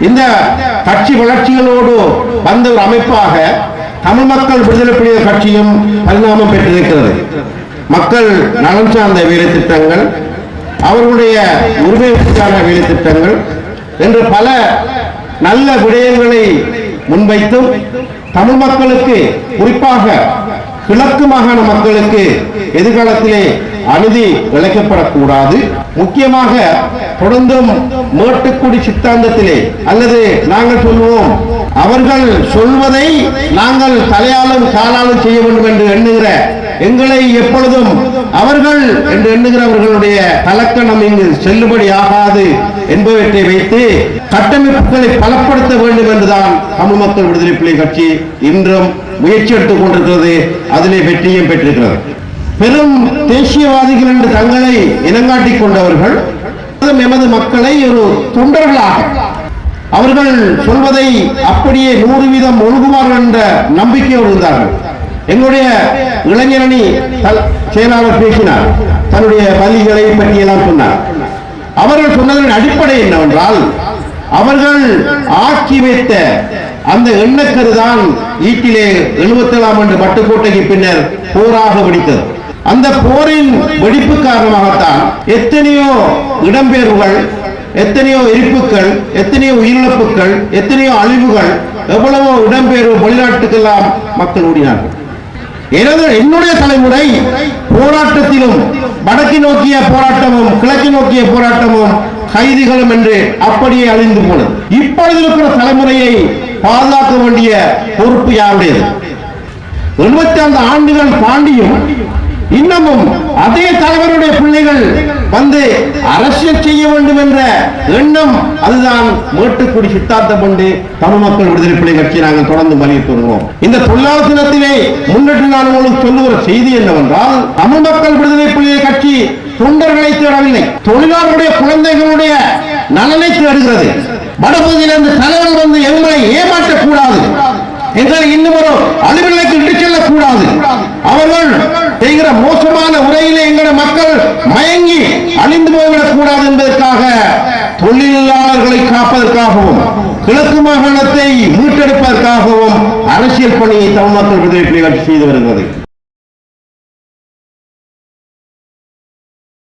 இந்த கட்சி வளர்ச்சிகளோடு வந்த ஒரு அமைப்பாக தமிழ் மக்கள் விடுதலை புலிகள் கட்சியும் பரிணாமம் பெற்றிருக்கிறது. மக்கள் நலன் சார்ந்த வேலை திட்டங்கள் அவர்களுடைய உரிமைக்கான வேலை திட்டங்கள் என்று பல நல்ல விடயங்களை முன்வைத்தும் தமிழ் மக்களுக்கு குறிப்பாக கிழக்கு மாகாண மக்களுக்கு எதிர்காலத்திலே அநீதி இழைக்கப்படக்கூடாது முக்கியமாக தொடர்ந்தும் மேட்டுக்குடி சித்தாந்தத்திலே. அல்லது நாங்கள் சொல்வோம் அவர்கள் சொல்வதை நாங்கள் தலையாலும் காலாலும் செய்ய வேண்டும் என்று எண்ணுகிற எங்களை எப்பொழுதும் அவர்கள் என்று எண்ணுகிறவர்களுடைய கலக்கணம் இங்கு செல்லுபடி ஆகாது என்பவற்றை வைத்து கட்டமைப்புகளை பலப்படுத்த வேண்டும் என்றுதான் தமிழ் மக்கள் விடுதலை புலி கட்சி இன்றும் முயற்சி எடுத்துக் கொண்டிருக்கிறது. அதிலே வெற்றியும் பெற்றிருக்கிறது. பெரும் தேசியவாதிகள் என்று தங்களை இனங்காட்டிக் கொண்டவர்கள் எமது மக்களை ஒரு தொண்டர்களாக. அவர்கள் சொல்வதை அப்படியே நூறு வீதம் ஒழுகுவார்கள் என்ற நம்பிக்கையோடு இருந்தார்கள். எங்களுடைய இளைஞரணி செயலாளர் பேசினார். தன்னுடைய பள்ளிகளை பற்றியெல்லாம் சொன்னார். அவர்கள் சொன்னதன் அடிப்படை என்னவென்றால் அவர்கள் ஆக்கி வைத்த அந்த எண்ணக்கருதான் ஈட்டிலே எழுபத்தேழாம் ஆண்டு பட்டுக்கோட்டைக்கு பின்னர் போராக வெடித்தது. அந்த போரின் வெடிப்பு காரணமாகத்தான் எத்தனையோ இடம்பெயர்வுகள் எத்தனையோ எரிப்புகள் எத்தனையோ உயிரிழப்புகள் எத்தனையோ அழிவுகள் எவ்வளவோ இடம்பெயர்வு வெளிநாட்டுக்கெல்லாம் மக்கள் ஓடினார்கள். எனது என்னுடைய தலைமுறை போராட்டத்திலும் வடக்கு நோக்கிய போராட்டமும் கிழக்கு நோக்கிய போராட்டமும் கைதிகளும் என்று அப்படியே அழிந்து போனது. இப்பொழுது இருக்கிற தலைமுறையை பாதுகாக்க வேண்டிய பொறுப்பு யாருடையது? எழுபத்தி ஐந்து ஆண்டுகள் தாண்டியும் இன்னமும் அதே தலைவருடைய பிள்ளைகள் வந்து அரசியல் செய்ய வேண்டும் என்ற எண்ணம் அதுதான் மேட்டுக்குடி சித்தாந்தம் கொண்டு தமிழ் மக்கள் விடுதலை புலி கட்சி நாங்கள் தொடர்ந்து வலியுறுத்தி இந்த தொழிலாளர் தினத்திலே முன்னிட்டு நான் உங்களுக்கு சொல்லுகிற செய்தி என்னவென்றால் தமிழ் மக்கள் விடுதலை புலிகள் கட்சி தொண்டர்களை தேடவில்லை. தொழிலாளருடைய குழந்தைகளுடைய நலனை தேடுகிறது. வடபகுதியிலிருந்து தலைவர் வந்து எங்களை ஏமாற்றக்கூடாது. எங்களை இன்னும் ஒரு அலுவலகத்தில் மயங்கி அழிந்து போய்விடக் கூடாது என்பதற்காக தொழிலாளர்களை காப்பதற்காகவும் கிழக்கு மாகாணத்தை மீட்டெடுப்பதற்காகவும் அரசியல் பணியை தமிழ் மக்கள் விடுதலை புலிகள் செய்து வருகிறது.